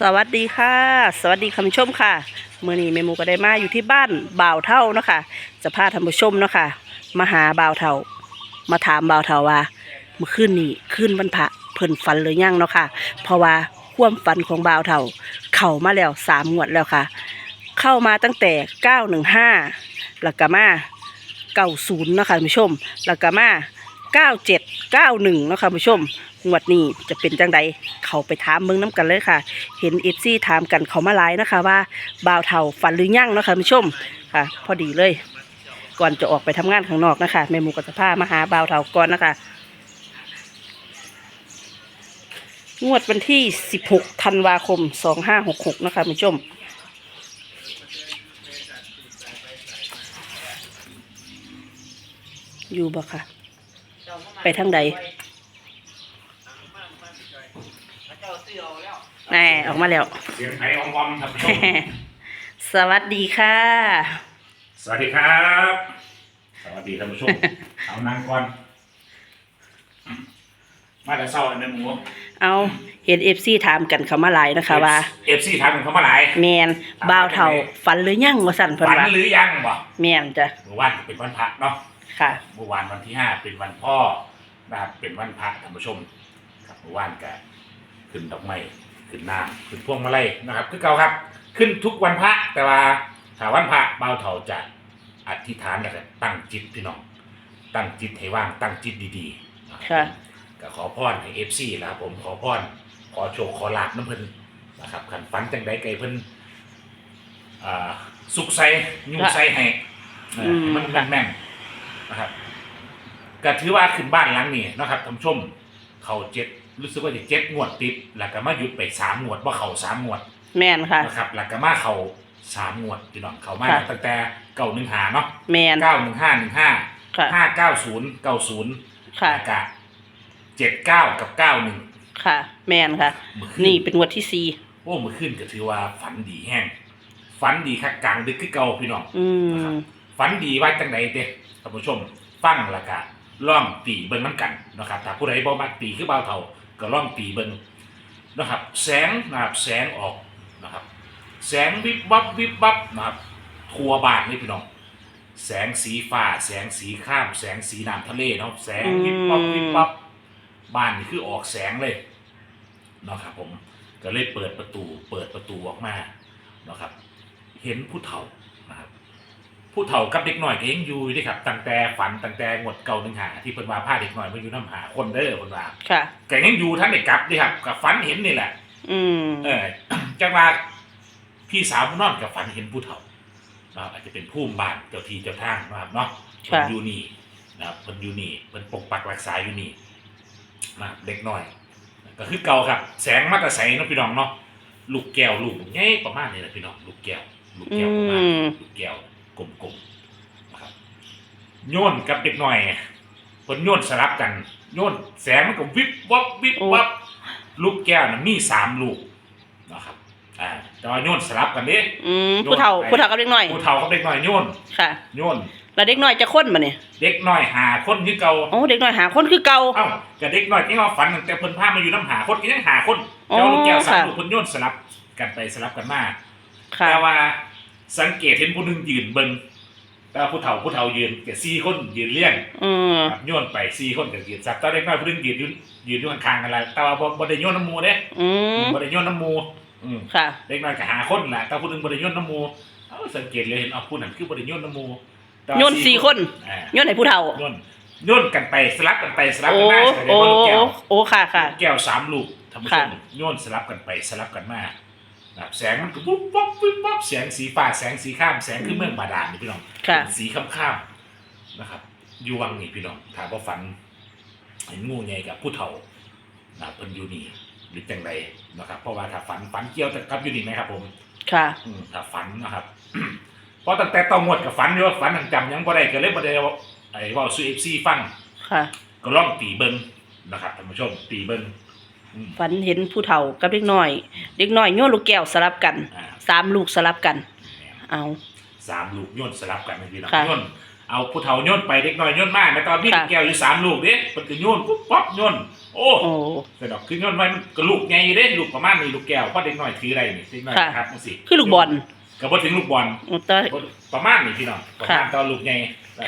สวัสดีค่ะ สวัสดีคุณผู้ชมค่ะเมื่อนี้เมมูก็ได้มาอยู่ที่บ้านบ่าวเท่าเนาะคะจะพาท่านผู้ชมเนาะค่ะมาหาบ่าวเท่า มาถามบ่าวเท่าว่าเมื่อคืนนี้คืนวันพระเพิ่นฝันหรือยังเนาะค่ะ เพราะว่าความฝันของบ่าวเท่า เข้ามาแล้วสามงวดแล้วค่ะ เข้ามาตั้งแต่เก้าหนึ่งห้าแล้วก็มาเก้าศูนย์นะค่ะคุณผู้ชมแล้วก็มา เก้าเจ็ดเก้าหนึ่งนะคะผู้ชมงวดนี้จะเป็นจังใดเขาไปถามเมืองน้ำกันเลยค่ะ เห็นเอฟซีถามกันเขามาไลน์นะคะ ว่าบ่าวเทาฝันหรือยังนะคะผู้ชมค่ะ พอดีเลย ก่อนจะออกไปทำงานข้างนอกนะคะแม่หมูกับสภามาหาบ่าวเทาก่อนนะคะงวดวันที่ 16 ธันวาคม 2566 นะคะคุณผู้ชม อยู่บ่ค่ะ ไปทางใดแน่ออกมาแล้ว เสียงไทยอองอมครับผู้ชมสวัสดีค่ะ สวัสดีครับ สวัสดีท่านผู้ชมเอานางก่อน มาแต่เศร้าในหมูเอาเห็นเอฟซีถามกันเขามาหลายนะคะว่าเอฟซีถามกันเขามาหลายแมนบ่าวเท่าฝันหรือยังว่าสั่นเพิ่นฝันว่าหรือยังบ่แมนจ้ะเมื่อวานเป็นวันพระเนาะค่ะเมื่อวานวันที่ห้าเป็นวันพ่อ นะครับเป็นวันพระท่านผู้ชมครับเมื่อวานก็ขึ้นดอกไม้ขึ้นน้ำขึ้นพวงมาลัยนะครับ คือเก่าครับ ขึ้นทุกวันพระแต่ว่าถ้าวันพระเบาวเถาจะอธิษฐานแล้วก็ตั้งจิตพี่น้อง ตั้งจิตให้ว่างตั้งจิตดีๆนะครับค่ะ ก็ขอพรให้เอฟซีนะครับผมขอพรขอโชคขอลาบน้ำเพิ่นนะครับขันฝันจังใดไกลเพิ่นอ่าสุขใส่ยุ่งใส่ให้เอออืมให้มันแม่นๆนะครับ ก็ถือว่าขึ้นบ้านหลังนี้นะครับท่านผู้ชมเขาเจ็ดรู้สึกว่าจะเจ็ดงวดติดแล้วก็มาหยุดไปสามงวดว่าเขาสามงวดแมนค่ะ นะครับแล้วก็มาเขาสามงวดพี่น้องเขามาค่ะ ตั้งแต่เก้าหนึ่งหาเนาะแมนเก้าหนึ่งห้าหนึ่งห้าค่ะห้าเก้าศูนย์เก้าศูนย์ค่ะแล้วก็เจ็ดเก้ากับเก้าหนึ่งค่ะ แมนค่ะนี่เป็นงวดที่สี่โอ้มือขึ้นก็ถือว่าฝันดีแห้งฝันดีคักกลางดึกคือเก่าพี่น้อง อืม ฝันดีว่าจังใดเด้ท่านผู้ชม ฟังและก็ ล่องตีเบิ่งน้ำกันนะครับถ้าผู้ใดบ่มักตีคือเบาเท่าก็ล่องตีเบิ่งนะครับ แสงนะครับแสงออกนะครับ แสงวิบวับวิบวับนะครับทั่วบ้านนี่พี่น้อง แสงสีฟ้า แสงสีข้าม แสงสีน้ำทะเลเนาะแสงวิบวับวิบวับบ้านนี่คือออกแสงเลยนะครับผมก็เลยเปิดประตู เปิดประตูออกมานะครับ เห็นผู้เฒ่า ผู้เฒ่ากับเด็กหน่อยก็ยังอยู่เด้ครับตั้งแต่ฝันตั้งแต่งวดเก่าหนึ่งหาที่เพิ่นว่าพาเด็กหน่อยมาอยู่น้ำหาคนเด้อเพิ่นว่าค่ะ ก็ยังอยู่ท่านได้กลับเด้ครับกับฝันเห็นนี่แหละ อืม เออ จังว่าพี่สาวผู้นอนกับฝันเห็นผู้เฒ่านะครับอาจจะเป็นผู้บ้านเจ้าที่เจ้าทางนะครับเนาะเพิ่นอยู่นี่นะครับเพิ่นอยู่นี่เพิ่นปกปักรักษาอยู่นี่นะครับเด็กน้อย ก็คือเก่าครับ แสงมาแตะใสเนาะพี่น้องเนาะลูกแก้วลูกใหญ่ประมาณนี้แหละพี่น้องลูกแก้วลูกอืแก้วประมาณมลูกแก้ว กลมๆนะครับโยนกับเด็กน้อยเพิ่นโยนสลับกัน โยนแสงมันก็วิบวับวิบวับลูกแก้วนะมีสามลูกนะครับอ่าแต่ว่าโยนสลับกันเด้อืมผู้เฒ่าผู้เฒ่ากับเด็กน้อยผู้เฒ่ากับเด็กน้อยโยนค่ะโยนแล้วเด็กน้อยจะค้นมาเนี่ยเด็กน้อยหาคนคือเก่าโอ้เด็กน้อยหาคนคือเก่าเอ้ากับเด็กน้อยที่ว่าฝันตั้งแต่เพิ่นพามาอยู่น้ำหาคนก็ยังหาคนอ๋อแต่ว่าลูกแก้วสามค่ะลูกเพิ่นโยนสลับกันไปสลับกันมาค่ะแต่ว่า สังเกตเห็นผู้หนึงยืนเบิ่งแต่ว่าผู้เฒ่าผู้เฒ่ายืนแก่สี่คนยืนเลี้ยงอืมครับโยนไปสี่คนก็ยืนสับแต่เด็กน้อยผู้หนึงยืนอยู่ยืนอยู่ข้างๆกันแหละแต่ว่าบ่บ่ได้โยนน้ำหมูเด้อืมบ่ได้โยนน้ำหมูอืมค่ะเด็กน้อยก็หาคนแหละแต่ผู้หนึงบริยนน้ำหมูเอ้าสังเกตเลยเห็นเอาผู้นั้นคือบริยนน้ำหมูแต่ว่าโยนสี่คน อ่าโยนให้ผู้เฒ่าโยนโยนกันไปสลับกันไปสลับโอ้ กันมาแสดงโอ้ ว่าลูกแก้วโอ้ ค่ะ ค่ะ ลูกแก้วสามลูกท่านผู้ชค่ะมโยนสลับกันไปสลับกันมา นะครับแสงมันก็ปุ๊บปั๊บปุ๊บปั๊บแสงสีฟ้าแสงสีข้ามแสงคือเมืองบาดาลนี่พี่น้องค่ะเป็นสีข้ามข้ามๆนะครับอยวงนี่พี่น้องถามว่าฝัน เห็นงูใหญ่กับผู้เฒ่านะครับเพิ่นอยู่นี่หรือจังใดนะครับเพราะว่าถ้าฝันฝันเกี่ยวกับอยู่นี่ไหมครับผม ค่ะ อืมถ้าฝันนะครับ เพราะตั้งแต่ต้องงวดกับฝันอยู่ว่าฝันยังจำยังบ่ได้ก็เลยบ่ได้เอาไอ้เว่าซูเอฟซีฟังค่ะ ก็ลองตีเบิ่งนะครับท่านผู้ชมตีเบิ่งอืม ฝันเห็นผู้เฒ่ากับเด็กน้อย เด็กน้อยโยนลูกแก้วสลับกันอ่า สามลูกสลับกัน เอา สามลูกโยนสลับกันพี่น้องค่ะโยนเอาผู้เฒ่าโยนไปเด็กน้อยโยนมาแม่ตอนพี่ค่ะ แก้วอยู่สามลูกเด้มันก็โยนปุ๊บป๊อบโยนโอ้โอ้ แต่ดอกคือโยนไว้มันก็ลูกไงเด้ลูกประมาณนี้ลูกแก้วเพราะเด็กน้อยถืออะไรนี่เด็กน้อยค่ะ ครับจังซี่คือลูกบอลก็บ่ถึงลูกบอลโอ้แต่ บ่ประมาณนี้พี่น้องประมาณค่ะตอนลูกไง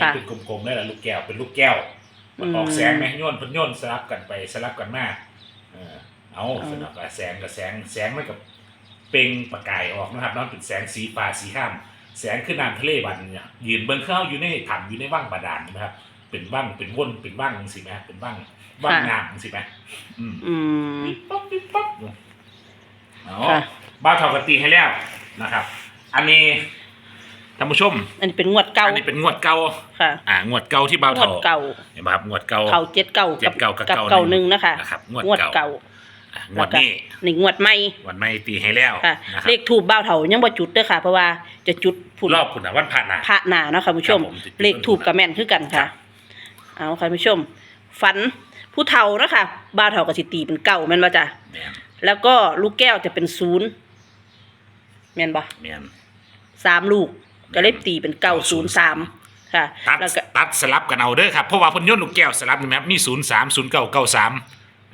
ค่ะเป็นกลมๆได้ละลูกแก้วเป็นลูกแก้วมันออกอืม แสงไหมโยนเพิ่นโยนสลับกันไปสลับกันมา เออเอาเอาสนับแสงกับแสงแสงมันกับเปล่งประกายออกนะครับเนั่นเป็นแสงสีฟ้าสีข้าม แสงขึ้นน้ำทะเลบัดนเนี่ยยืนเบิ้งเข้าอยู่ในถ้ำอยู่ในว่างบาดาลนะครับ เป็นว่างเป็นว่นเป็นว่างสิไหมเป็นว่างว่างค่ะน้ำสิไหมอืมอืมปิ๊บป๊บปิ๊บป๊บเอาค่ะบ้าวเท่ากตีให้แล้วนะครับ อันนี้ ท่านผู้ชม อันนี้เป็นงวดเก่าอันนี้เป็นงวดเก่าค่ะ อ่างวดเก่าที่บ้าวงวเท่าดเก่าเห็นไหมครับงวดเก่า เก่าเจ็ดเก่าเจ็ดเก่ากับกับเก่าเก่าหหนึ่นึ่งงนะคะนะครับงวดงวดเก่าเก่า อะงวดนี้นี่งวดใหม่วันไม่ตีให้แล้วค่ะ นะคเลรับขถูกเบ้าเถายังบ่จุดเด้อค่ะ เพราะว่าจะจุดผุนรอบผุนนะวันผ่านนะพระหนาเนาะค่ะผู้ชม ครับผมจุดเลขถูกกับแม่นคือกันครัค่ะ บ เอาค่ะผู้ชม ฝันผู้เฒ่าเนาะคะบ้าวเฒ่ากับสิตีเป็นเก่าแม่นบ่จ้ะแมนแล้วก็ลูกแก้วจะเป็นศูนย์แม่นบ่แมนสามลูก ก็เลยตีเป็นเก้าศูนย์สามค่ะตัดแล้วก็ตัดสลับกันเอาเด้อครับเพราะว่าเพิ่นโยนลูกแก้วสลับนี่แม่นมีศูนย์สามศูนย์เก้าเก้าสาม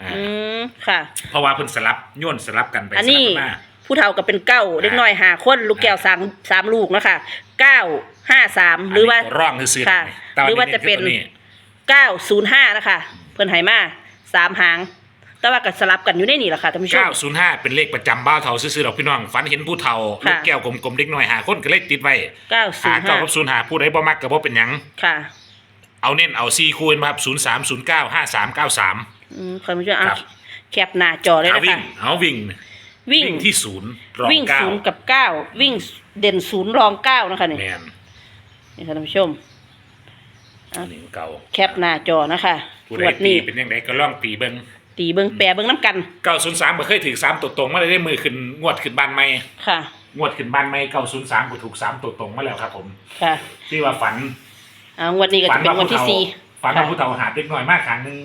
อ่าอืมค่ะ เพราะว่าเพิ่นสลับโยนสลับกันไปอันสลับนี้กันมา ผู้เฒ่าก็เป็นเก้าเด็กน้อยหาคนลูกแก้วสามสามลูกเนาะคะเก้าห้าสามหรือว่า นนี้ก็ร่องซื่อๆค่ะแต่หรือว่าจะเป็นตัวเก้าศูนย์ห้านะคะ เพิ่นให้มาสามหาง แต่ว่าก็สลับกันอยู่ในนี่แหละค่ะท่านผู้ชม 905 เป็นเลขประจำบ้าวเฒ่าซื่อๆดอกพี่น้องฝันเห็นผู้เฒ่าค่ะ ลูกแก้วกลมๆเด็กน้อยหาคนก็เลยติดไว้เก้าศูหานย์เก้าห้ากับศูนย์หาผู้ใดบ่มักก็บ่เป็นหยัง ค่ะ เอาเน้นเอา4คูณมาครับ 03 09 5393 อืมท่านผู้ชมเอาครับ แคปหน้าจอเลยเอานะวิ่คะงเอาวิ่งวิ่งวิ่งที่ศูนย์รองวิ่งเก้าศูนย์กับเก้าวิ่งเด่นศูนย์รองเก้านะคะนี่แมนนี่ค่ะท่านผู้ชมเอาหนึ่งเก่าแคปหน้าจอนะคะผู้งใดวดตีนี้เป็นยังไงก็ลองตีเบิ่ง ตีเบิ้งแปรเบิ้งน้ำกัน903บ่เคยถือ3ตัวตรงมาเลยได้มือขึ้นงวดขึ้นบ้านใหม่ค่ะ งวดขึ้นบ้านใหม่903ก็ถูก3ตัวตรงมาแล้วครับ ผม ค่ะที่ว่าฝันเอางวดนี้ก็จะเป็นงวดที่สี่ฝันว่าค่ะผู้เฒ่าหาเด็กน้อยมากครั้งหนึง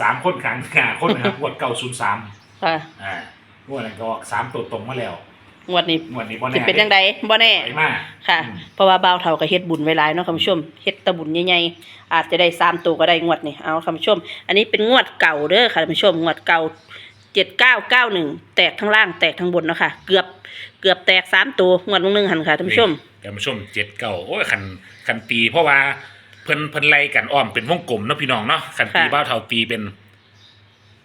สามคนครั้งห้าคนนะครับงวด903ค่ะอ่างวดนั้นก็ออกสามตัวตรงมาแล้ว งวดนี้งวดนี้บ่จะแน่เป็นยังไงบ่แน่ ไปมากค่ะอืมเพราะว่าบ่าวเฒ่าก็เฮ็ดบุญไว้หลายเนาะคุณผู้ชมเฮ็ดแตะบุญใหญ่ๆอาจจะได้สามตัวก็ได้งวดนี่เอาคุณผู้ชม อันนี้เป็นงวดเก่าเด้อค่ะคุณผู้ชมงวดเก่าเจ็ดเก้าเก้าหนึ่งแตกทั้งล่างแตกทั้งบนเนาะค่ะ เกือบเกือบแตกสามตัวงวดมึงนึงหันค่ะท่านผู้ชม ท่านผู้ชมเจ็ดเก่าโอ้ยคันคันตีเพราะว่าเพิ่นเพิ่นไล่กันอ้อมเป็นวงกลมเนาะพี่น้องเนาะคันตีค่ะ บ้าวเท่าตีเป็น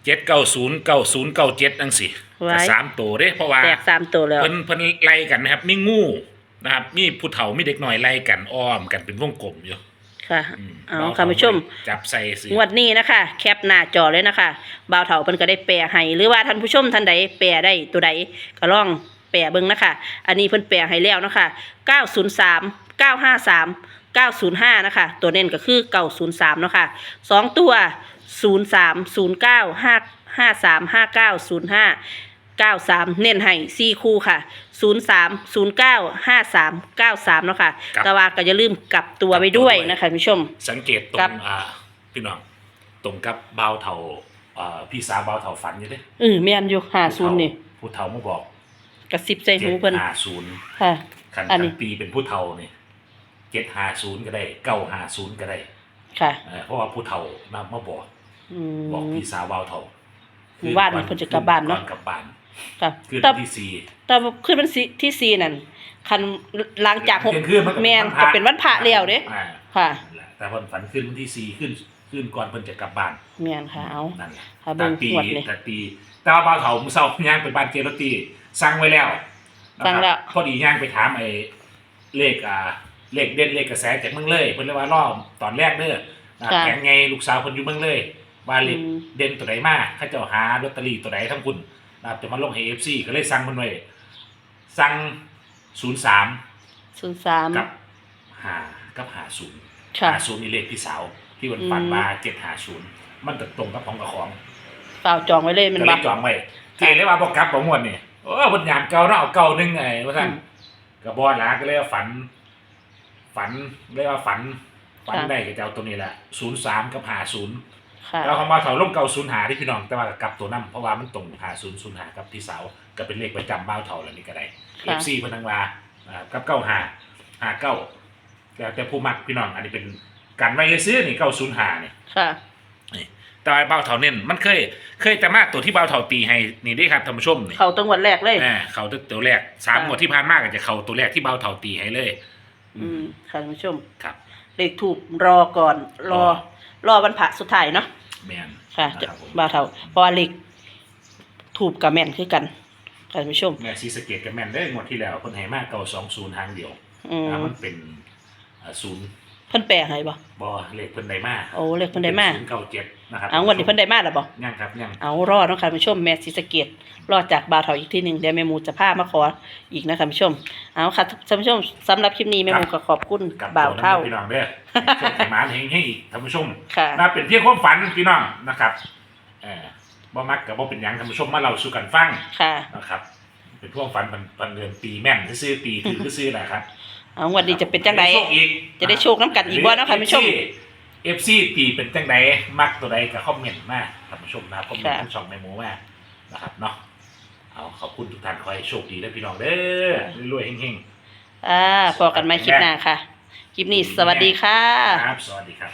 เจ็ดเก้าศูนย์เก้าศูนย์เก้าเจ็ดจังสิไว้แต่สามตัวเด้เพราะว่าแตกสามตัวแล้ว เพิ่นเพิ่นไล่กันนะครับมีงูนะครับ มีผู้เฒ่ามีเด็กน้อยไล่กันอ้อมกันเป็นวงกลมอยู่ค่ะ อืมเอาบ้วค่ะผู้ชม จับใส่สิงวดนี้นะคะ แคปหน้าจอเลยนะคะบ่าวเฒ่าเพิ่นก็ได้แปลให้หรือว่าท่านผู้ชมท่านใดแปลได้ตัวใดก็ลองแปลเบิ่งนะคะ อันนี้เพิ่นแปลให้แล้วนะคะ 903 953 905 นะคะ ตัวเน้นก็คือ 903 เนาะค่ะ สองตัว03 09 5 53 59 05 93เน้นให้4คู่ค่ะ03 09 53 93เนาะค่ะครับ แต่ว่าก็อย่าลืมกลับตัวไปด้วยนะคะคุณผู้ชม สังเกตตรครังบอ่าพี่น้องตรงกับบ้าวเฒ่าอ่าพี่สาวบ้าวเฒ่าฝันอยู่เด้เออแม่นอยู่50นี่ผู้เฒ่ามาบอกกระซิบใส่หูเพิ่นห้าศูนย์ค่ะคันอันนี้คันปีเป็นผู้เฒ่านี่เจ็ดห้าศูนย์ก็ได้เก้าห้าศูนย์ก็ได้ค่ะ เออเพราะว่าผู้เฒ่ามามาบอก อืบอกมพี่สาวบ้าวเฒ่าคือว่านี่เพิ่นจะกลับบ้านเนาะก่กลับบ้านค่ะคือแต่ที่สี่ แต่ว่าขึ้นเป็นสิที่สี่นั่นคันหลังจากหกเที่ยงคืนมันก็แม่นพระ ก็เป็นวันพระแล้วเด้อ่าค่ะนั่นแหละแต่วันฝันขึ้นวันที่สี่ขึ้นขึ้นก่อนเพิ่นจะกลับบ้านแม่นค่ะเอา นั่นแหละค่ะเบิ่แต่งปีงวดนี่แต่ปีแต่ว่าบ้าวเฒ่ามื้อเช้าย่างไปบ้านเจรตีสั่งไว้แล้วนะครับสั่งแล้ว พอดีย่างไปถามไอ้เลขอ่าเลขเด่นเลขกระแสจากเมืองเลยเพิ่นเลยว่ารอบตอนแรกเด้ออ่าค่ะแผงไงลูกสาวเพิ่นอยู่เมืองเลย ว่าเลขอืม เด่นตัวไหนมาเขาเจ้าหาลอตเตอรี่ตัวไหนทั้งคุณนะครับจะมาลงให้ FC ก็เลยสั่งมันไว้สั่ง03ศูนย์สามกับ5กับ50ค่ะ50นี่เลขพี่สาว ที่วันฝันอืม มา750มันตรงกับของกับของ เปล่าจองไว้เลยแมันก็เลบ่ยจองไว้เจ๊เลยว่าบอกกลับบ่งวดนี่โอ้บนยามเก่าเนาะเอาเก่าหนึงไงว่าซั่นอืมก็บ่หลาก็เลยว่าฝัน ฝันเรียกว่าฝัน ฝันค่ะ ได้ก็จะเอาตัวนี้แหละ03กับ50 ค่ะ แล้วคำว่าเขาลงเก่าศูนย์หาที่พี่น้องแต่ว่าก็กลับตัวนํเพราะว่ามันตรงหาศูนย์ศูนย์หากับพี่สาวก็เป็นเลขประจำบ้าวเฒ่าแล้วนี่ก็ได้ค่ะ FC เพิ่นทั้งว่าอ่ากับเก้าหาหาเก้าแต่แต่ผู้มักพี่น้องอันนี้เป็นการไว้ซื้อนี่เก้าศูนย์หาเนี่ยค่ะ แต่ว่าเบ้าเถาเน้นมันเคย เคยแต่มากตัวที่เบ้าเถาตีให้นี่ได้ครับท่านผู้ชมนี่เขาตั้งวันแรกเลย อ่าเขาตัวแรกสามอ่างวดที่ผ่านมากก็จะเขาตัวแรกที่เบ้าเถาตีให้เลย อืมค่ะท่านผู้ชม ครับ เลขถูกรอก่อนรอ รอวันพระสุดท้ายเนาะแมนค่ะจะนะครับผมบ่าวเท่าเพราะว่าเลขถูกกับแม่นคือกันค่ะท่านผู้ชม แม่ซีสะเกตกับแมนได้งวดที่แล้วคนให้มากเก้าสองศูนย์ทางเดียวอืม อ่ามันเป็นอ่าศูนย์เพิ่นแปลให้บ่บอเลขเพิ่นไดมาโอ้เลขเพิ่นได้มาศูนย์เก้าเจ็ดนะครับเอางวดนี้เพิ่นได้มาแล้วบ่ยังครับยังเอารอเนาะค่ะท่านผู้ชมแม่ศรีสะเกดรอจากบ่าวเท่าอีกทีหนึงเดี๋ยวแม่หมูจะพามาขออีกนะค่ะท่านผู้ชม เอาค่ะท่านผู้ชมสำหรับคลิปนี้แม่หมูก็ขอบคุณกับบ่าวเท่าพี่น้องเด้อโชคให้หมานเฮงให้อีกท่านผู้ชมค่ะนะเป็นเพียงความฝันพี่น้องนะครับเออบ่มักกับบ่เป็นหยังท่านผู้ชมมาเล่าสู่กันฟังค่ะนะครับ เป็นพวกฝันปันปันเดือนปีแม่นซื้อๆปีถือซื้อๆแหละครับเอางวดนี้จะเป็นจังไดด้โชคอีกจะได้โชคน้ำกันอีกบ่เนาะค่ะท่านผู้ชมเอฟซีตีเป็นจังไดมักตัวใดก็คอมเมนต์มาท่านผู้ชมนะครับคอมเมนต์ค่ะทั้งช่องแม่หมูมานะครับเนาะเอาขอบคุณทุกท่านขอให้โชคดีและพี่น้องเด้อรวยๆเฮงอ่าพอกันใหม่คลิปหน้าค่ะ คลิปนี้สวัสดีค่ะๆครับ สวัสดีครับ